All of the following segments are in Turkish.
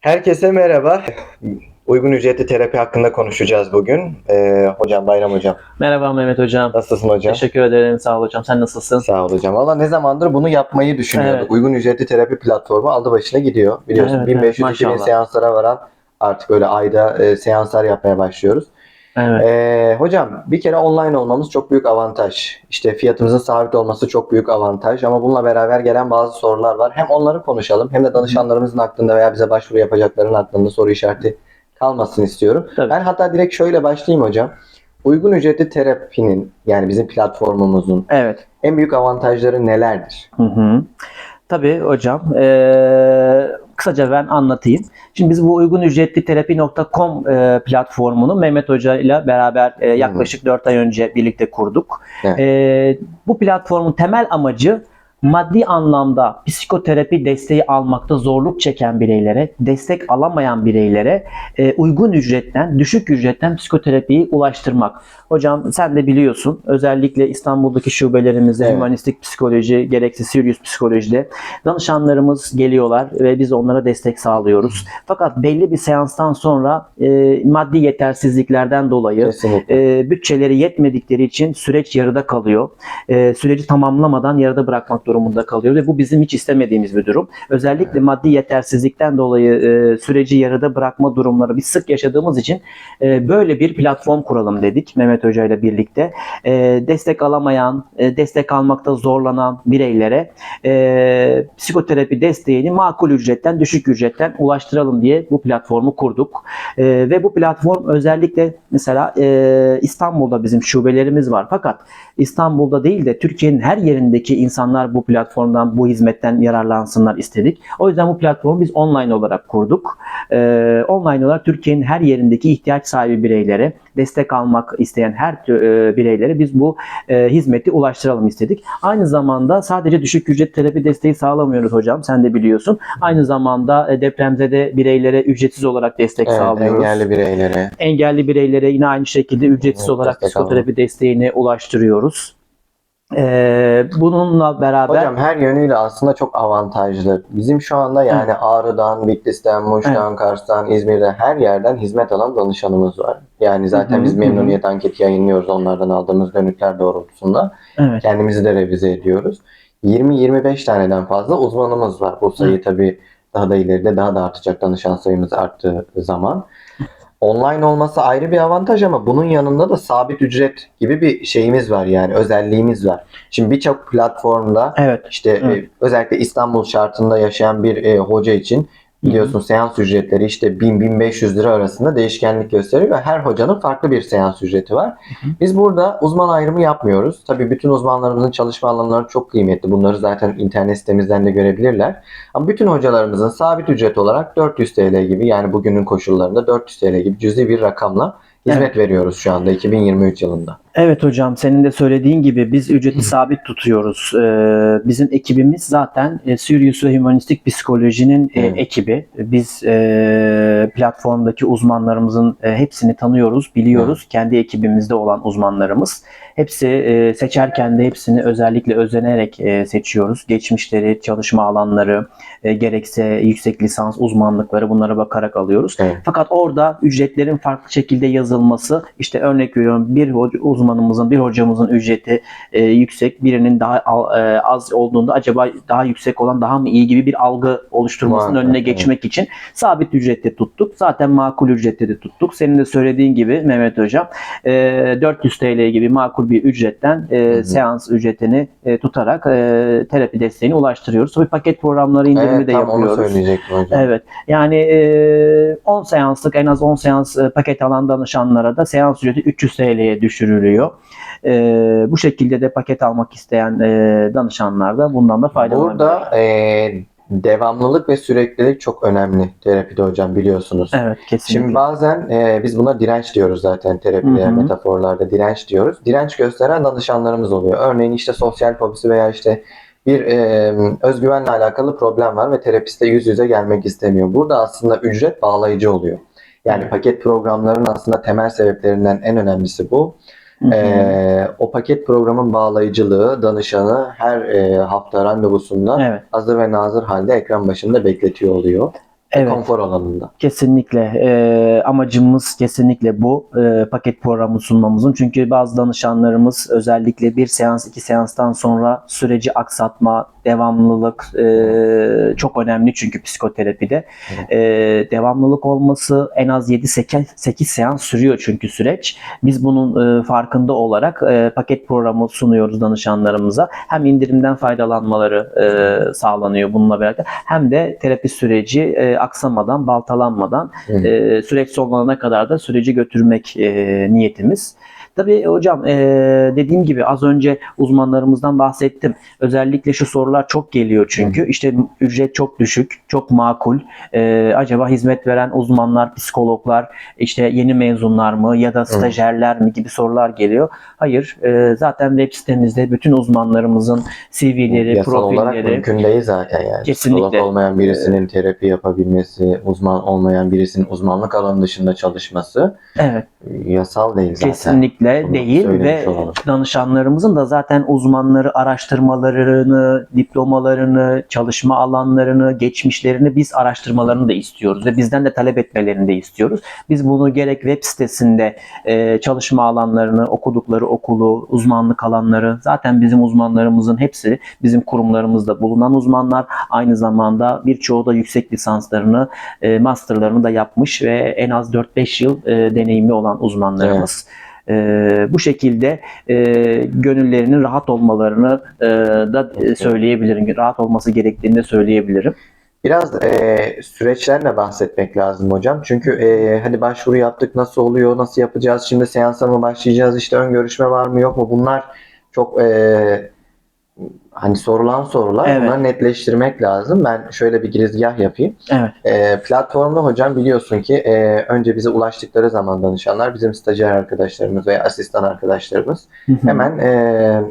Herkese merhaba. Uygun ücretli terapi hakkında konuşacağız bugün. Ee, hocam Bayram hocam. Merhaba Mehmet Hocam. Nasılsın hocam? Teşekkür ederim. Sağ ol hocam. Sen nasılsın? Sağ ol hocam. Valla ne zamandır bunu yapmayı düşünüyorduk. Evet. Uygun ücretli terapi platformu aldı başına gidiyor. Biliyorsun Evet, evet, 1500-2000 maşallah. seanslara varan artık öyle ayda e, seanslar yapmaya başlıyoruz. Evet. Ee, hocam bir kere online olmamız çok büyük avantaj. İşte fiyatımızın sabit olması çok büyük avantaj ama bununla beraber gelen bazı sorular var. Hem onları konuşalım hem de danışanlarımızın aklında veya bize başvuru yapacakların aklında soru işareti kalmasın istiyorum. Tabii. Ben hatta direkt şöyle başlayayım hocam. Uygun ücretli terapinin yani bizim platformumuzun Evet. en büyük avantajları nelerdir? Hı hı. Tabii hocam. Ee, kısaca ben anlatayım. Şimdi biz bu uygun ücretli terapi.com e, platformunu Mehmet Hoca ile beraber e, yaklaşık 4 ay önce birlikte kurduk. Evet. Ee, bu platformun temel amacı maddi anlamda psikoterapi desteği almakta zorluk çeken bireylere, destek alamayan bireylere e, uygun ücretten, düşük ücretten psikoterapiyi ulaştırmak. Hocam sen de biliyorsun özellikle İstanbul'daki şubelerimizde Evet. humanistik psikoloji, gerekse Sirius psikolojide danışanlarımız geliyorlar ve biz onlara destek sağlıyoruz. Fakat belli bir seanstan sonra e, maddi yetersizliklerden dolayı Kesinlikle. e, bütçeleri yetmedikleri için süreç yarıda kalıyor. E, süreci tamamlamadan yarıda bırakmak durumunda kalıyor ve bu bizim hiç istemediğimiz bir durum. Özellikle maddi yetersizlikten dolayı e, süreci yarıda bırakma durumları biz sık yaşadığımız için e, böyle bir platform kuralım dedik Mehmet Hoca ile birlikte. E, destek alamayan, e, destek almakta zorlanan bireylere e, psikoterapi desteğini makul ücretten, düşük ücretten ulaştıralım diye bu platformu kurduk. E, ve bu platform özellikle mesela e, İstanbul'da bizim şubelerimiz var. Fakat İstanbul'da değil de Türkiye'nin her yerindeki insanlar bu platformdan, bu hizmetten yararlansınlar istedik. O yüzden bu platformu biz online olarak kurduk. E, online olarak Türkiye'nin her yerindeki ihtiyaç sahibi bireylere, destek almak isteyen her e, bireylere biz bu e, hizmeti ulaştıralım istedik. Aynı zamanda sadece düşük ücret terapi desteği sağlamıyoruz hocam. Sen de biliyorsun. Aynı zamanda e, depremzede bireylere ücretsiz olarak destek Evet, sağlıyoruz engelli bireylere. engelli bireylere yine aynı şekilde ücretsiz Evet, olarak destek psikoterapi desteğini ulaştırıyoruz. Ee, bununla beraber Hocam her yönüyle aslında çok avantajlı. Bizim şu anda yani Ağrı'dan, Bitlis'ten, Muş'tan, Kars'tan, İzmir'den her yerden hizmet alan danışanımız var. Yani zaten Hı hı, biz hı memnuniyet anketi yayınlıyoruz onlardan aldığımız dönütler doğrultusunda. evet, Kendimizi de revize ediyoruz. 20-25 taneden fazla uzmanımız var. Bu sayı tabii daha da ileride daha da artacak danışan sayımız arttığı zaman. Online olması ayrı bir avantaj ama bunun yanında da sabit ücret gibi bir şeyimiz var yani özelliğimiz var. Şimdi birçok platformda evet, işte Evet. e, özellikle İstanbul şartında yaşayan bir e, hoca için biliyorsun seans ücretleri işte 1000-1500 lira arasında değişkenlik gösteriyor ve her hocanın farklı bir seans ücreti var. Biz burada uzman ayrımı yapmıyoruz. Tabii bütün uzmanlarımızın çalışma alanları çok kıymetli. Bunları zaten internet sitemizden de görebilirler. Ama bütün hocalarımızın sabit ücret olarak 400 TL gibi yani bugünün koşullarında 400 TL gibi cüzi bir rakamla hizmet veriyoruz şu anda 2023 yılında. Evet hocam senin de söylediğin gibi biz ücreti sabit tutuyoruz. Ee, bizim ekibimiz zaten e, Sirius ve Humanistik Psikoloji'nin e, ekibi. Biz e, platformdaki uzmanlarımızın e, hepsini tanıyoruz, biliyoruz. Kendi ekibimizde olan uzmanlarımız. Hepsi e, seçerken de hepsini özellikle özenerek e, seçiyoruz. Geçmişleri, çalışma alanları, e, gerekse yüksek lisans uzmanlıkları bunlara bakarak alıyoruz. Fakat orada ücretlerin farklı şekilde yazılması, işte örnek veriyorum bir hoca- uzmanımızın, bir hocamızın ücreti e, yüksek, birinin daha e, az olduğunda acaba daha yüksek olan daha mı iyi gibi bir algı oluşturmasının önüne evet. geçmek için sabit ücrette tuttuk. Zaten makul ücrette de tuttuk. Senin de söylediğin gibi Mehmet Hocam e, 400 TL gibi makul bir ücretten e, hı. seans ücretini e, tutarak e, terapi desteğini ulaştırıyoruz. Tabii paket programları indirimi Evet de tam onu yapıyoruz. söyleyecektim hocam. Evet. Yani e, 10 seanslık en az 10 seans e, paket alan danışanlara da seans ücreti 300 TL'ye düşürülüyor. E, bu şekilde de paket almak isteyen e, danışanlar da bundan da faydalanabilir. Burada e, devamlılık ve süreklilik çok önemli terapide hocam biliyorsunuz. Evet kesinlikle. Şimdi bazen e, biz buna direnç diyoruz zaten terapide, Hı hı. metaforlarda direnç diyoruz. Direnç gösteren danışanlarımız oluyor. Örneğin işte sosyal fobisi veya işte bir e, özgüvenle alakalı problem var ve terapiste yüz yüze gelmek istemiyor. Burada aslında ücret bağlayıcı oluyor. Yani paket programların aslında temel sebeplerinden en önemlisi bu. E, o paket programın bağlayıcılığı danışanı her e, hafta randevusunda evet. hazır ve nazır halde ekran başında bekletiyor oluyor. Evet. konfor alanında. Kesinlikle. Ee, amacımız kesinlikle bu Ee, paket programı sunmamızın. Çünkü bazı danışanlarımız özellikle bir seans iki seanstan sonra süreci aksatma devamlılık e, çok önemli çünkü psikoterapide. Ee, devamlılık olması en az 7-8 seans sürüyor çünkü süreç. Biz bunun e, farkında olarak e, paket programı sunuyoruz danışanlarımıza. Hem indirimden faydalanmaları e, sağlanıyor bununla beraber hem de terapi süreci e, aksamadan baltalanmadan e, süreç sonlanana kadar da süreci götürmek e, niyetimiz. Tabii hocam e, dediğim gibi az önce uzmanlarımızdan bahsettim. Özellikle şu sorular çok geliyor çünkü. İşte ücret çok düşük, çok makul. E, acaba hizmet veren uzmanlar, psikologlar, işte yeni mezunlar mı ya da stajyerler mi gibi sorular geliyor. Hayır, e, zaten web sitemizde bütün uzmanlarımızın CV'leri, Yasal olarak profilleri, mümkün değil zaten yani. Kesinlikle. Psikolog olmayan birisinin terapi yapabilmesi, uzman olmayan birisinin uzmanlık alanı dışında çalışması evet yasal değil zaten. Kesinlikle Bunu değil ve olalım. danışanlarımızın da zaten uzmanları araştırmalarını, diplomalarını, çalışma alanlarını, geçmişlerini biz araştırmalarını da istiyoruz ve bizden de talep etmelerini de istiyoruz. Biz bunu gerek web sitesinde e, çalışma alanlarını, okudukları okulu, uzmanlık alanları zaten bizim uzmanlarımızın hepsi bizim kurumlarımızda bulunan uzmanlar. Aynı zamanda birçoğu da yüksek lisanslarını, e, masterlarını da yapmış ve en az 4-5 yıl e, deneyimli olan uzmanlarımız. E, bu şekilde e, gönüllerinin rahat olmalarını e, da e, söyleyebilirim. Rahat olması gerektiğini de söyleyebilirim. Biraz e, süreçlerle bahsetmek lazım hocam. Çünkü e, hadi başvuru yaptık nasıl oluyor, nasıl yapacağız, şimdi seansa mı başlayacağız, işte ön görüşme var mı yok mu bunlar çok e, hani sorulan sorular. Evet. Bunları netleştirmek lazım. Ben şöyle bir girizgah yapayım. Evet. E, platformda hocam biliyorsun ki e, önce bize ulaştıkları zaman danışanlar bizim stajyer arkadaşlarımız veya asistan arkadaşlarımız hemen e,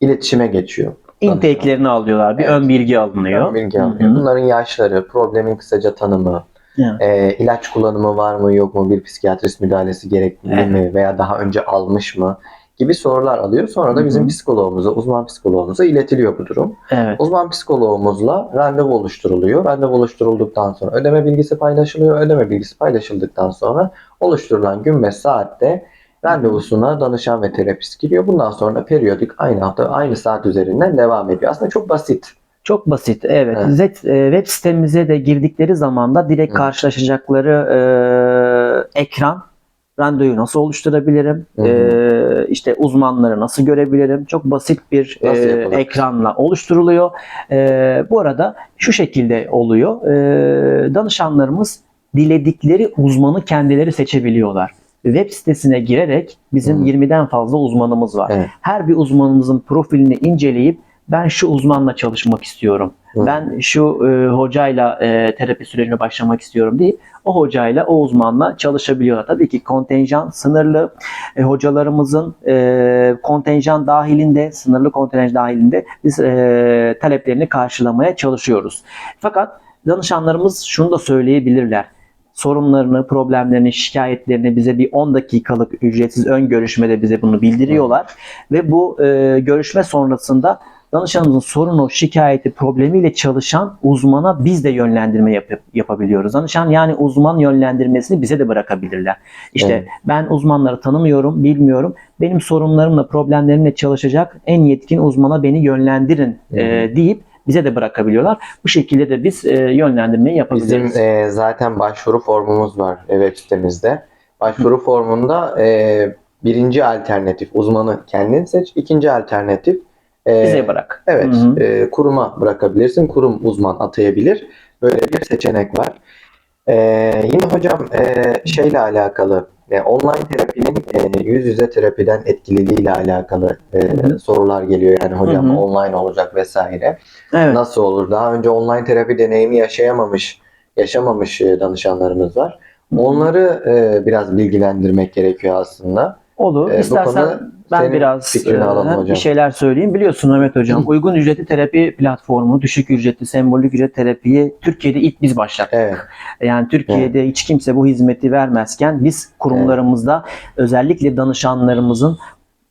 iletişime geçiyor. intake'lerini alıyorlar. Bir Evet. ön bilgi alınıyor. Bilgi Hı hı. alıyor. Bunların yaşları, problemin kısaca tanımı, Evet. e, ilaç kullanımı var mı yok mu, bir psikiyatrist müdahalesi gerekli Evet. mi veya daha önce almış mı gibi sorular alıyor. Sonra da bizim hı. psikologumuza, uzman psikologumuza iletiliyor bu durum. Evet. Uzman psikologumuzla randevu oluşturuluyor. Randevu oluşturulduktan sonra ödeme bilgisi paylaşılıyor. Ödeme bilgisi paylaşıldıktan sonra oluşturulan gün ve saatte randevusuna danışan ve terapist giriyor. Bundan sonra periyodik aynı hafta aynı saat üzerinden devam ediyor. Aslında çok basit. Çok basit. Evet. Evet. E, web sitemize de girdikleri zaman da direkt karşılaşacakları e, ekran randevuyu nasıl oluşturabilirim? Hı hı. E, işte uzmanları nasıl görebilirim? Çok basit bir e, ekranla oluşturuluyor. E, bu arada şu şekilde oluyor. E, danışanlarımız diledikleri uzmanı kendileri seçebiliyorlar. Web sitesine girerek bizim Hı. 20'den fazla uzmanımız var. Evet. Her bir uzmanımızın profilini inceleyip ben şu uzmanla çalışmak istiyorum. Hı. Ben şu e, hocayla e, terapi sürecine başlamak istiyorum deyip o hocayla, o uzmanla çalışabiliyorlar. Tabii ki kontenjan sınırlı. E, hocalarımızın e, kontenjan dahilinde, sınırlı kontenjan dahilinde biz e, taleplerini karşılamaya çalışıyoruz. Fakat danışanlarımız şunu da söyleyebilirler. Sorunlarını, problemlerini, şikayetlerini bize bir 10 dakikalık ücretsiz ön görüşmede bize bunu bildiriyorlar. Ve bu e, görüşme sonrasında danışanımızın sorunu, şikayeti, problemiyle çalışan uzmana biz de yönlendirme yapıp, yapabiliyoruz. Danışan yani uzman yönlendirmesini bize de bırakabilirler. İşte Evet. ben uzmanları tanımıyorum, bilmiyorum. Benim sorunlarımla, problemlerimle çalışacak en yetkin uzmana beni yönlendirin hı. e, deyip bize de bırakabiliyorlar. Bu şekilde de biz e, yönlendirmeyi yapabiliriz. Bizim e, zaten başvuru formumuz var web sitemizde. Başvuru formunda e, birinci alternatif uzmanı kendin seç. İkinci alternatif e, bize bırak. Evet, Hı hı. e, kuruma bırakabilirsin. Kurum uzman atayabilir. Böyle bir seçenek var. E, yine hocam e, şeyle alakalı, e, online terapinin e, yüz yüze terapiden etkililiğiyle alakalı e, Hı hı. sorular geliyor. Yani hocam Hı hı. online olacak vesaire. Evet. Nasıl olur? Daha önce online terapi deneyimi yaşayamamış, yaşamamış e, danışanlarımız var. Onları e, biraz bilgilendirmek gerekiyor aslında. Olur. Bu İstersen ben senin biraz e, bir şeyler söyleyeyim. Biliyorsun Mehmet Hocam Hı. uygun ücretli terapi platformu, düşük ücretli sembolik ücret terapiyi Türkiye'de ilk biz başlattık. Evet. Yani Türkiye'de hiç kimse bu hizmeti vermezken biz kurumlarımızda özellikle danışanlarımızın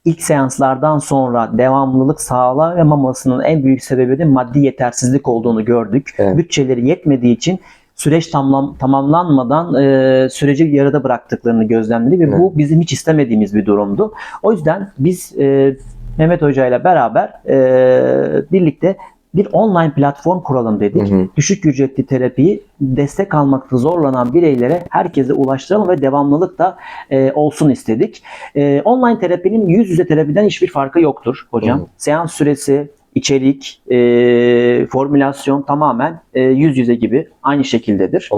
ilk seanslardan sonra devamlılık sağlayamamasının en büyük sebebi de maddi yetersizlik olduğunu gördük. Evet. Bütçeleri yetmediği için süreç tamam, tamamlanmadan e, süreci yarıda bıraktıklarını gözlemledik ve bu bizim hiç istemediğimiz bir durumdu. O yüzden biz e, Mehmet Hoca ile beraber e, birlikte bir online platform kuralım dedik. Hı hı. Düşük ücretli terapiyi destek almakta zorlanan bireylere herkese ulaştıralım ve devamlılık da e, olsun istedik. E, online terapinin yüz yüze terapiden hiçbir farkı yoktur hocam. Hı hı. Seans süresi, içerik, e, formülasyon tamamen e, yüz yüze gibi aynı şekildedir.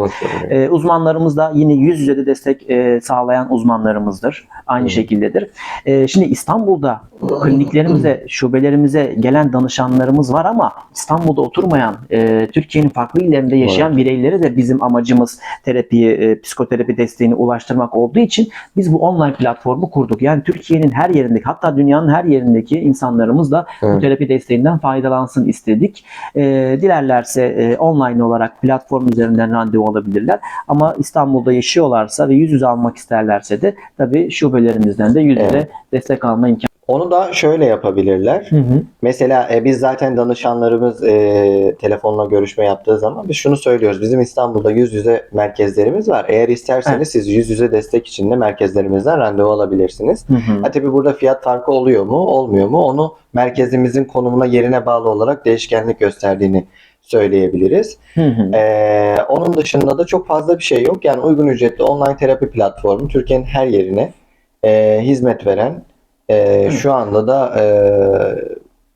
E, uzmanlarımız da yine yüz yüze de destek e, sağlayan uzmanlarımızdır. Aynı Hı. şekildedir. E, şimdi İstanbul'da kliniklerimize, şubelerimize gelen danışanlarımız var ama İstanbul'da oturmayan, e, Türkiye'nin farklı illerinde yaşayan bireylere de bizim amacımız terapiyi, e, psikoterapi desteğini ulaştırmak olduğu için biz bu online platformu kurduk. Yani Türkiye'nin her yerindeki, hatta dünyanın her yerindeki insanlarımız da bu Evet. terapi desteğinden faydalansın istedik. E, dilerlerse e, online olarak platform üzerinden randevu alabilirler. Ama İstanbul'da yaşıyorlarsa ve yüz yüze almak isterlerse de tabii şubelerimizden de yüz yüze Evet. destek alma imkanı. Onu da şöyle yapabilirler. Hı hı. Mesela e, biz zaten danışanlarımız e, telefonla görüşme yaptığı zaman biz şunu söylüyoruz. Bizim İstanbul'da yüz yüze merkezlerimiz var. Eğer isterseniz Evet. siz yüz yüze destek için de merkezlerimizden randevu alabilirsiniz. Hı hı. Ha tabii burada fiyat farkı oluyor mu, olmuyor mu? Onu merkezimizin konumuna, yerine bağlı olarak değişkenlik gösterdiğini söyleyebiliriz. Hı hı. Ee, onun dışında da çok fazla bir şey yok. Yani uygun ücretli online terapi platformu Türkiye'nin her yerine e, hizmet veren, e, şu anda da e,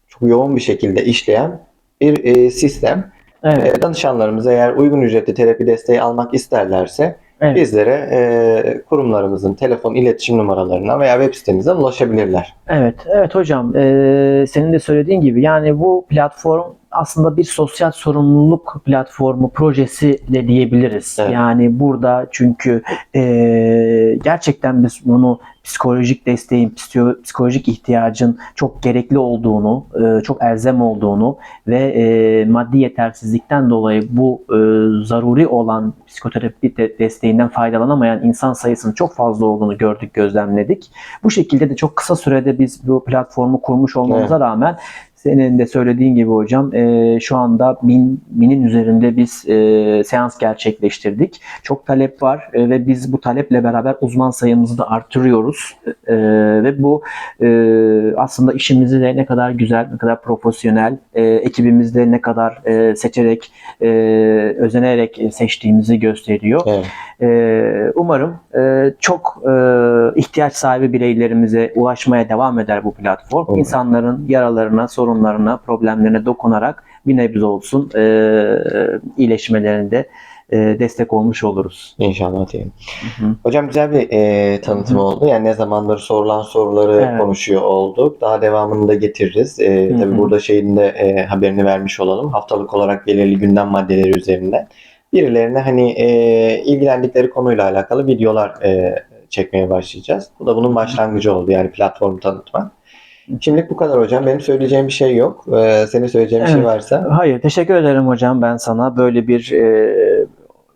çok yoğun bir şekilde işleyen bir e, sistem. Evet, E, danışanlarımız eğer uygun ücretli terapi desteği almak isterlerse evet. bizlere e, kurumlarımızın telefon iletişim numaralarına veya web sitemizden ulaşabilirler. Evet, evet hocam. Eee, senin de söylediğin gibi yani bu platform aslında bir sosyal sorumluluk platformu projesi de diyebiliriz. Evet. Yani burada çünkü eee, gerçekten biz bunu psikolojik desteğin, psikolojik ihtiyacın çok gerekli olduğunu, eee, çok elzem olduğunu ve eee, maddi yetersizlikten dolayı bu eee, zaruri olan psikoterapi de- desteğinden faydalanamayan insan sayısının çok fazla olduğunu gördük, gözlemledik. Bu şekilde de çok kısa sürede biz bu platformu kurmuş olmamıza rağmen senin de söylediğin gibi hocam e, şu anda bin, binin üzerinde biz e, seans gerçekleştirdik. Çok talep var e, ve biz bu taleple beraber uzman sayımızı da artırıyoruz. E, ve bu e, aslında işimizi de ne kadar güzel, ne kadar profesyonel, e, ekibimizde ne kadar e, seçerek, e, özenerek seçtiğimizi gösteriyor. Evet. Ee, umarım e, çok e, ihtiyaç sahibi bireylerimize ulaşmaya devam eder bu platform. Umarım. İnsanların yaralarına, sorunlarına, problemlerine dokunarak bir nebze olsun e, iyileşmelerinde e, destek olmuş oluruz. İnşallah diyeyim. Hı hı. Hocam güzel bir e, tanıtım Hı hı. oldu. Yani ne zamandır sorulan soruları Evet. konuşuyor olduk. Daha devamını da getiririz. E, tabii burada şeyin de e, haberini vermiş olalım. Haftalık olarak belirli gündem maddeleri üzerinden. Birilerine hani e, ilgilendikleri konuyla alakalı videolar e, çekmeye başlayacağız. Bu da bunun başlangıcı oldu yani platformu tanıtmak. Şimdilik bu kadar hocam. Benim söyleyeceğim bir şey yok. E, senin söyleyeceğin bir şey Evet. varsa. Hayır, teşekkür ederim hocam ben sana böyle bir e,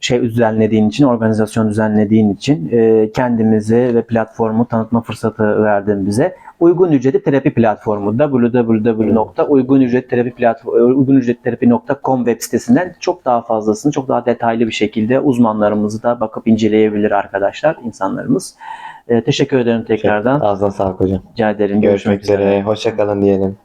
şey düzenlediğin için, organizasyon düzenlediğin için e, kendimizi ve platformu tanıtma fırsatı verdin bize. Uygun ücretli terapi platformu www.uygunücretterapi.com web sitesinden çok daha fazlasını, çok daha detaylı bir şekilde uzmanlarımızı da bakıp inceleyebilir arkadaşlar, insanlarımız. E, teşekkür ederim tekrardan. Ağzına sağlık hocam. Rica ederim. Görüşmek üzere. Hoşçakalın diyelim.